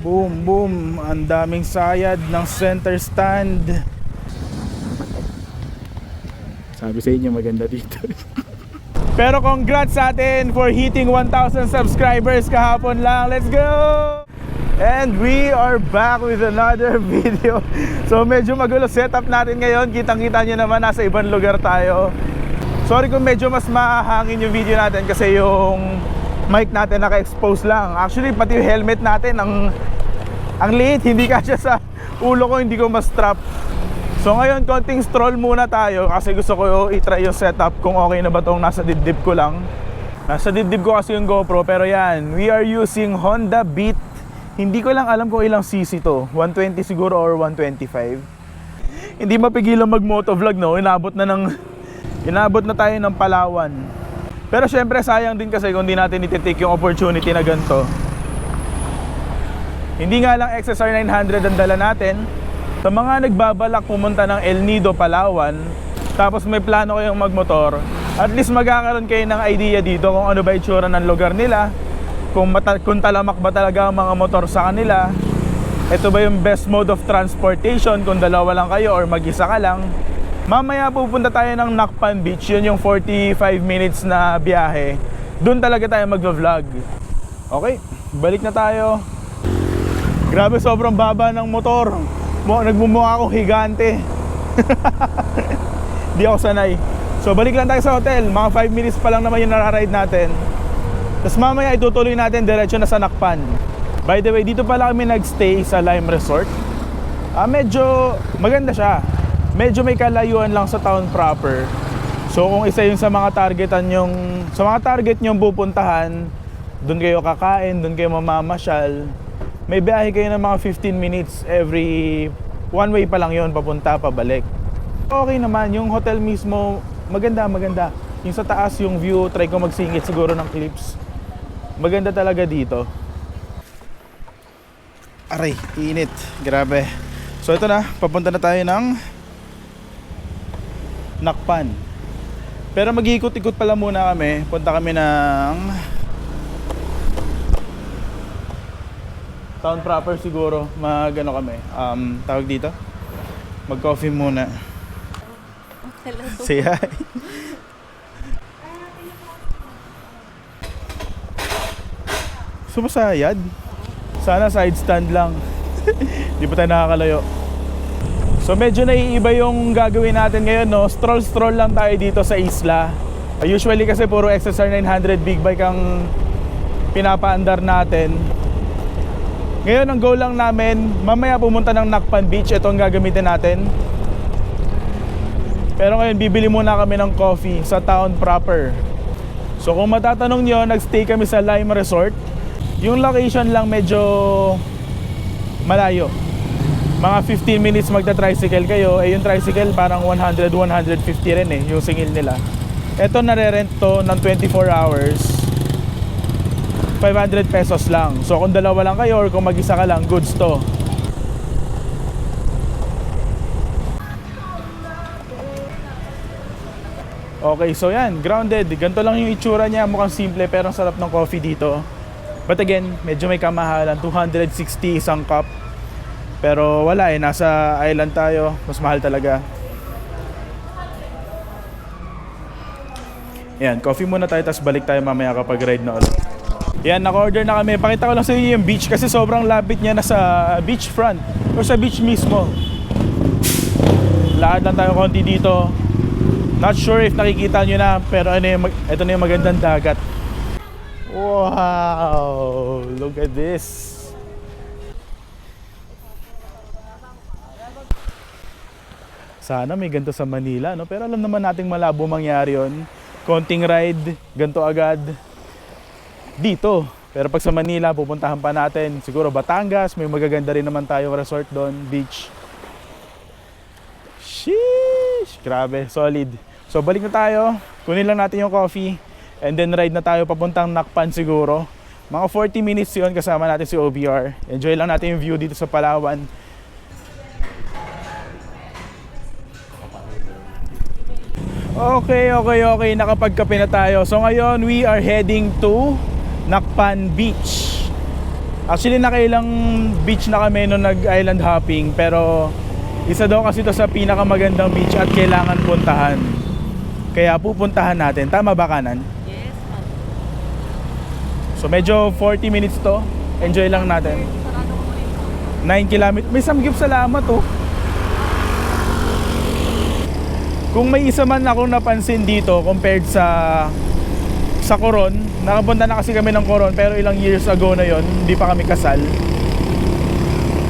Boom, boom. Ang daming sayad ng center stand. Sabi sa inyo maganda dito. Pero congrats sa atin for hitting 1,000 subscribers kahapon lang. Let's go! And we are back with another video. So medyo magulo setup natin ngayon. Kitang-kita nyo naman nasa ibang lugar tayo. Sorry kung medyo mas mahangin yung video natin kasi yung mic natin naka-expose lang. Actually, pati yung helmet natin ang ang liit, hindi kasya sa ulo ko, hindi ko ma-strap. So ngayon, konting stroll muna tayo kasi gusto ko i-try yung setup kung okay na ba tong nasa dibdib ko lang. Nasa dibdib ko kasi yung GoPro pero yan, we are using Honda Beat. Hindi ko lang alam kung ilang cc to, 120 siguro or 125. Hindi mapigilan mag-motovlog no, inabot na ng inabot na tayo ng Palawan. Pero syempre sayang din kasi kung di natin iti-take yung opportunity na ganito. Hindi nga lang XSR 900 ang dala natin. Sa mga nagbabalak pumunta ng El Nido, Palawan, tapos may plano kayong magmotor, at least magkakaroon kayo ng idea dito kung ano ba itsura ng lugar nila, kung, mata- kung talamak ba talaga ang mga motor sa kanila, ito ba yung best mode of transportation kung dalawa lang kayo or mag-isa ka lang. Mamaya pupunta tayo ng Nakpan Beach, yun yung 45 minutes na biyahe. Doon talaga tayo mag-vlog. Okay, balik na tayo. Grabe, sobrang baba ng motor. Mo, nagmumukha akong higante. Di ako sanay. So balik lang tayo sa hotel. Mga 5 minutes pa lang naman yung nararide natin. Tapos mamaya itutuloy natin diretso na sa Nakpan. By the way, dito pala kami nagstay sa Lime Resort. Ah, medyo maganda siya. Medyo may kalayuan lang sa town proper. So kung isa yun sa mga targetan yung sa mga target nyong pupuntahan, doon kayo kakain, doon kayo mamamasyal. May biyahe kayo ng mga 15 minutes every one way pa lang yon papunta pabalik. Okay naman, yung hotel mismo maganda, maganda. Yung sa taas yung view, try ko magsingit siguro ng clips. Maganda talaga dito. Aray, init. Grabe. So ito na, papunta na tayo ng Nakpan. Pero mag-iikot-ikot pala muna kami. Punta kami ng town proper siguro. Mag ano kami. Um, tawag dito. Mag-coffee muna. Hello. Say hi. Sumasayad. Sana side stand lang. Di pa tayo nakakalayo. So medyo naiiba yung gagawin natin ngayon, no? Stroll-stroll lang tayo dito sa isla. Usually kasi puro XSR 900 big bike ang pinapaandar natin. Ngayon ang goal lang namin, mamaya pumunta ng Nakpan Beach, ito ang gagamitin natin. Pero ngayon bibili muna kami ng coffee sa town proper. So kung matatanong nyo, nagstay kami sa Lime Resort. Yung location lang medyo malayo. Mga 15 minutes magta-tricycle kayo. Eh yung tricycle parang 100-150 rin eh, yung singil nila. Ito nare-rent to ng 24 hours. 500 pesos lang. So kung dalawa lang kayo or kung mag-isa ka lang, goods to. Okay, so yan, grounded. Ganito lang yung itsura niya. Mukhang simple pero ang sarap ng coffee dito. But again, medyo may kamahalan. 260 isang cup. Pero wala eh, nasa island tayo. Mas mahal talaga. Yan, coffee muna tayo tapos balik tayo mamaya kapag ride na ulit. Yan, naka-order na kami. Pakita ko lang sa inyo yung beach kasi sobrang lapit niya na sa beach front or sa beach mismo. Lakad lang tayo konti dito. Not sure if nakikita nyo na, pero ano yung, ito na yung magandang dagat. Wow! Look at this! Sana may ganito sa Manila, no? Pero alam naman nating malabo mangyari yon. Konting ride, ganito agad. Dito. Pero pag sa Manila, pupuntahan pa natin. Siguro Batangas, may magaganda rin naman tayo resort doon, beach. Sheesh! Grabe, solid. So balik na tayo, kunin lang natin yung coffee, and then ride na tayo papuntang Nakpan siguro. Mga 40 minutes yun kasama natin si OBR. Enjoy lang natin yung view dito sa Palawan. Okay, okay, okay. Nakapagkape na tayo. So ngayon, we are heading to Nakpan Beach. Actually, nakailang beach na kami nung nag-island hopping, pero isa daw kasi to sa pinakamagandang beach at kailangan puntahan. Kaya pupuntahan natin. Tama ba kanan? Yes, ma'am. So medyo 40 minutes to. Enjoy lang natin. Sarado ko rin. 9 kilometers. May samgyup salamat oh. Kung may isa man akong napansin dito compared sa sa Coron, nakapunta na kasi kami ng Coron pero ilang years ago na yon, hindi pa kami kasal.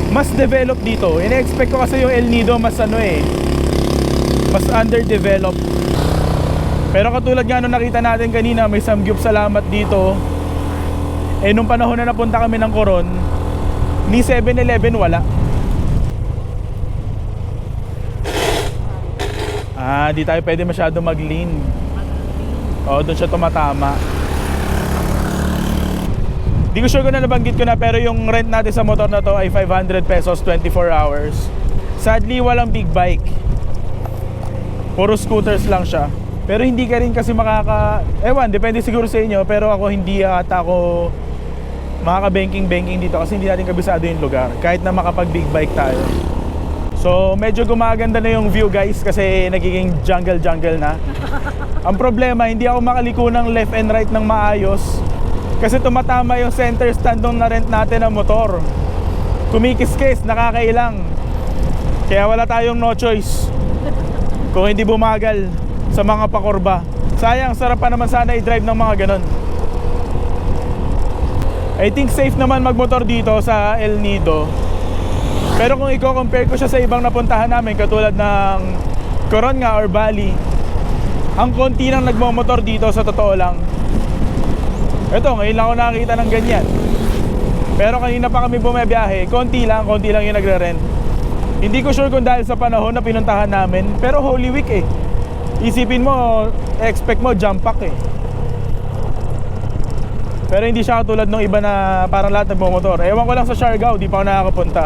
Mas developed dito. Ine-expect ko kasi yung El Nido mas ano eh, mas underdeveloped. Pero katulad nga nung nakita natin kanina, may samgyup salamat dito. Eh nung panahon na napunta kami ng Coron, ni 7-Eleven wala. Ah, di tayo pwede masyado mag-lean. Oo, doon siya tumatama. Di ko sure kung na nabanggit ko na pero yung rent natin sa motor na to ay 500 pesos 24 hours. Sadly, walang big bike. Puro scooters lang siya. Pero hindi ka rin kasi makaka... Ewan, depende siguro sa inyo. Pero ako hindi ata ako makaka-banking-banking dito kasi hindi natin kabisado yung lugar. Kahit na makapag-big bike tayo. So, medyo gumaganda na yung view guys kasi nagiging jungle-jungle na. Ang problema, hindi ako makaliko ng left and right ng maayos kasi tumatama yung center stand nung na-rent natin ng motor. Kumikis-kis, nakakailang. Kaya wala tayong no choice kung hindi bumagal sa mga pakorba. Sayang, sarap pa naman sana i-drive ng mga ganon. I think safe naman magmotor dito sa El Nido. Pero kung i-compare ko siya sa ibang napuntahan namin katulad ng Coron nga or Bali, ang konti nang nagmamotor dito sa totoo lang. Ito, ngayon lang ako nakakita ng ganyan. Pero kanina pa kami bumabiyahe, konti lang, konti lang yung nagre-rent. Hindi ko sure kung dahil sa panahon na pinuntahan namin, pero Holy Week eh. Isipin mo, expect mo jump pack eh. Pero hindi siya katulad ng iba na parang lahat nagmamotor. Ewan ko lang sa Siargao, di pa ako nakakapunta.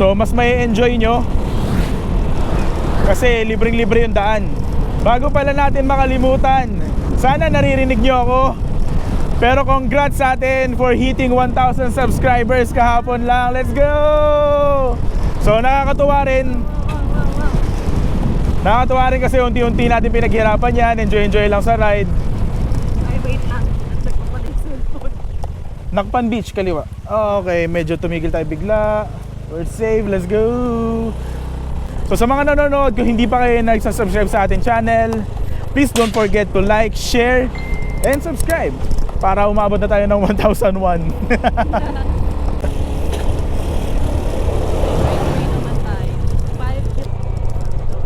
So, mas may enjoy nyo. Kasi libreng-libre yung daan. Bago pala natin makalimutan, sana naririnig nyo ako. Pero congrats sa atin for hitting 1,000 subscribers kahapon lang. Let's go! So, nakakatuwa rin. Nakakatuwa rin kasi unti-unti natin pinaghirapan yan. Enjoy-enjoy lang sa ride. Ay, wait lang. Nakpan Beach, kaliwa. Oh, okay, medyo tumigil tayo bigla. We're safe, let's go! So sa mga nanonood, kung hindi pa kayo nagsasubscribe sa ating channel, please don't forget to like, share, and subscribe para umabot na tayo ng 1,001. Highway naman tayo. Five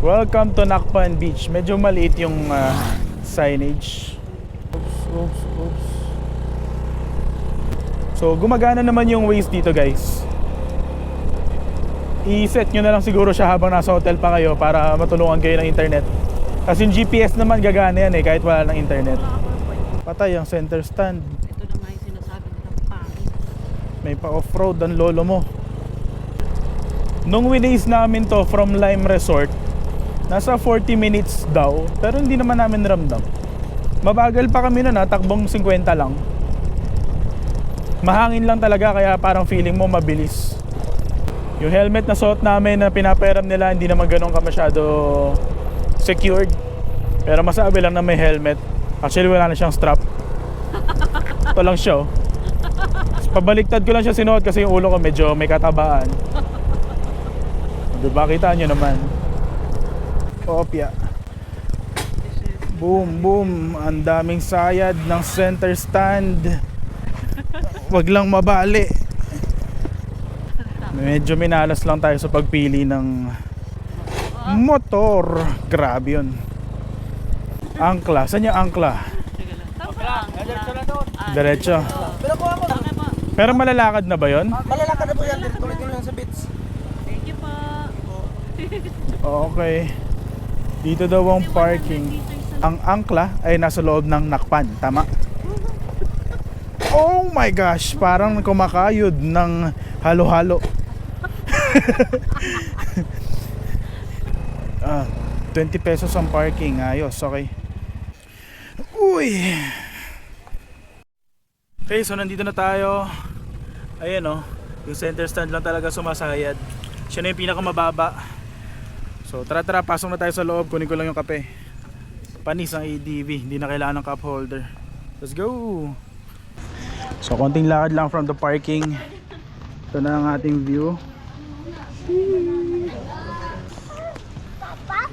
Welcome to Nakpan Beach. Medyo maliit yung ah, signage. Oops, oops, oops. So gumagana naman yung ways dito guys. I-set nyo na lang siguro siya habang nasa hotel pa kayo para matulungan kayo ng internet. Kasi yung GPS naman gagana yan eh kahit wala ng internet. Patay ang center stand. Ito na nga yung sinasabi nilang pangit. May pa-offroad ang lolo mo. Nung winays namin to from Lime Resort, nasa 40 minutes daw, pero hindi naman namin ramdam. Mabagal pa kami nun ha, takbong 50 lang. Mahangin lang talaga kaya parang feeling mo mabilis. Yung helmet na suot namin na pinaperam nila hindi naman ganun ka masyado secured. Pero masabi lang na may helmet. Actually wala na siyang strap. Ito lang siya oh. Pabaliktad ko lang siya sinuot kasi yung ulo ko medyo may katabaan. Diba? Kita nyo naman. Kopya. Boom, boom. Ang daming sayad ng center stand. Wag lang mabali. Medyo minalas lang tayo sa pagpili ng motor. Grabe yun. Angkla. Saan yung angkla? Diretso. Pero Pero malalakad na ba yon? malalakad na po yan. Tuloy-tuloy lang sa beach. Thank you po. Okay. Dito daw ang parking. Ang angkla ay nasa loob ng nakpan. Tama? Oh my gosh! Parang kumakayod ng halo-halo. ah, 20 pesos ang parking. Ayos, okay. Uy! Okay, so nandito na tayo. Ayan oh, yung center stand lang talaga sumasayad. Siya na yung pinakamababa. So tara tara, pasok na tayo sa loob. Kunin ko lang yung kape. Panis ang ADV, hindi na kailangan ng cup holder. Let's go! So konting lakad lang from the parking. Ito na ang ating view.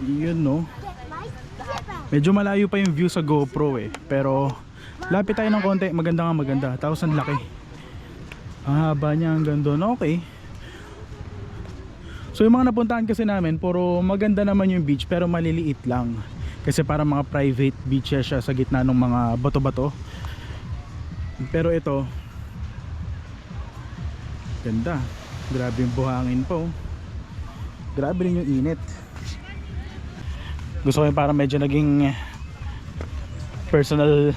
Yun no. Medyo malayo pa yung view sa GoPro eh. Pero lapit tayo ng konti. Maganda nga maganda. Tapos ang laki. Ang haba niya hanggang doon. Okay. So yung mga napuntahan kasi namin, puro maganda naman yung beach pero maliliit lang. Kasi para mga private beaches siya sa gitna ng mga bato-bato. Pero ito, ganda. Grabe yung buhangin po. Grabe rin yung init. Gusto ko yung parang medyo naging personal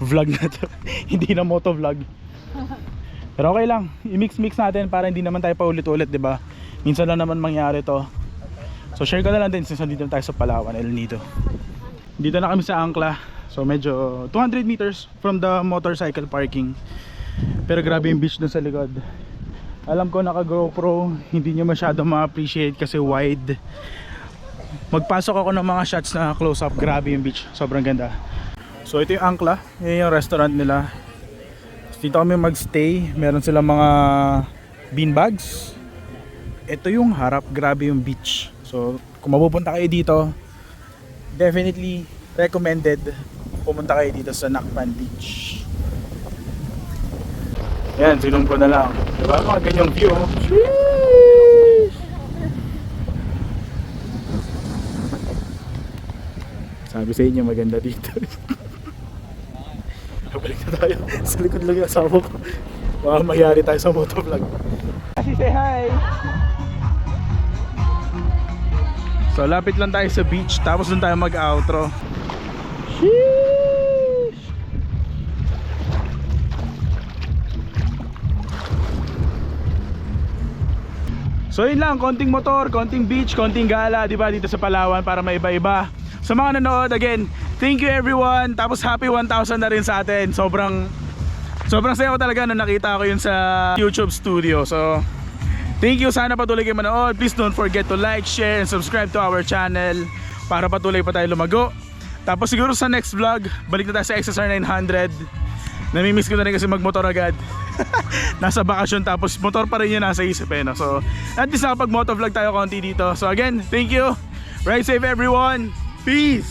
vlog na to. hindi na moto vlog. Pero okay lang, i-mix-mix natin para hindi naman tayo paulit-ulit, ba? Minsan lang naman mangyari to. So share ko na lang din since nandito na tayo sa Palawan, El Nido. Dito na kami sa Angkla. So medyo 200 meters from the motorcycle parking. Pero grabe yung beach dun sa likod. Alam ko naka GoPro, hindi nyo masyado ma-appreciate kasi wide. Magpasok ako ng mga shots na close up, grabe yung beach, sobrang ganda. So ito yung Angkla, yun yung restaurant nila. Dito kami magstay, meron silang mga bean bags. Ito yung harap, grabe yung beach. So kung mapupunta kayo dito, definitely recommended pumunta kayo dito sa Nakpan Beach. Yan, sinum ko na lang. Diba? Mga ganyang view. oh. Sheesh! Sabi sa inyo maganda dito. Balik na tayo. Sa likod lang yung asawa ko. Baka magyari tayo sa motovlog. Kasi say hi! So lapit lang tayo sa beach tapos doon tayo mag-outro. Sheesh! So yun lang, konting motor, konting beach, konting gala, di ba, dito sa Palawan para may iba-iba. Sa mga nanood, again, thank you everyone. Tapos happy 1,000 na rin sa atin. Sobrang, sobrang saya ko talaga nung nakita ko yun sa YouTube studio. So, thank you. Sana patuloy kayo manood. Please don't forget to like, share, and subscribe to our channel para patuloy pa tayo lumago. Tapos siguro sa next vlog, balik na tayo sa XSR 900. Namimiss ko na rin kasi magmotor agad. nasa bakasyon tapos motor pa rin yun nasa isip eh. No? So, at least nakapag motovlog tayo konti dito. So again, thank you. Ride safe everyone. Peace!